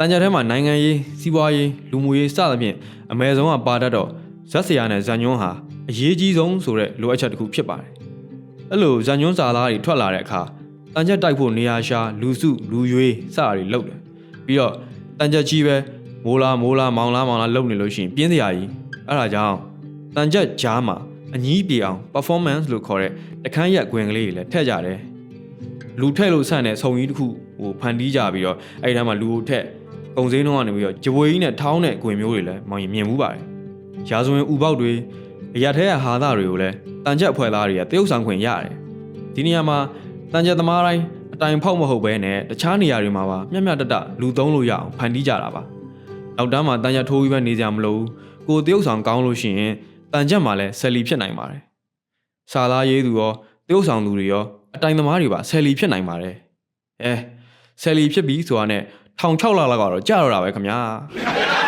တန်ကြပ်ထဲမှာနိုင်ငံရေးစီးပွားရေးလူမှုရေးစသဖြင့်အမဲဆုံးကပါတတ်တော့ဇက်စရာနဲ့ဇန်ညွန်းဟာအရေးကြီးဆုံးဆိုတဲ့လိုအပ်ချက်တစ်ခုဖြစ်ပါတယ်အဲ့လိုဇန်ညွန်းစာသားတွေထွက်လာတဲ့အခါတန်ကြပ်တိုက်ဖို့နေရာရှာလူစုလူရွေးစတာတွေလုပ်တယ်ပြီးတော့တန်ကြပ်ကြီးပဲမိုးလားမိုးလားမောင်လားမောင်လားလုပ်နေလို့ရှိရင်ပြင်းစရာကြီးအဲ့ဒါကြောင့်တန်ကြပ်ကြားမှာအညီးပြေအောင် performance လို့ခေါ်တဲ့တခန်းရက်ခွင်ကလေးတွေလည်းထည့်ကြတယ်လူထက်လို့ဆန့်တဲ့ဆုံကြီးတစ်ခုဟိုဖန်တီးကြပြီးတော့အဲ့ဒီထဲမှာလူကိုထက် ကုံစင်းတော့ကနေပြီးတော့ကြွေကြီးနဲ့ထောင်းတဲ့ကွင်မျိုးတွေလည်းမောင်ရင်မြင်မှုပါတယ်။ရာဇဝင်ဥပေါက်တွေအရာထဲကဟာသားတွေကိုလည်းတန်ချက်အဖွဲ့သားတွေကတရုတ်ဆောင်ခွင့်ရတယ်။ဒီနေရာမှာတန်ချက်သမားတိုင်းအတိုင်ဖောက်မဟုတ်ဘဲနဲ့တခြားနေရာတွေမှာပါမျက်မျက်တတလူသုံးလို့ရအောင်ဖန်တီးကြတာပါ။နောက်တန်းမှာတန်ချက်ထိုးပြီးပဲနေကြမလို့ကိုတရုတ်ဆောင်ကောင်းလို့ရှိရင်တန်ချက်မှာလည်းဆယ်လီဖြစ်နိုင်ပါတယ်။စာသားရေးသူရောတရုတ်ဆောင်သူတွေရောအတိုင်သမားတွေပါဆယ်လီဖြစ်နိုင်ပါတယ်။အဲဆယ်လီဖြစ်ပြီဆိုတာနဲ့ 1600လောက်ကတော့ကြာတော့တာပဲခင်ဗျာ။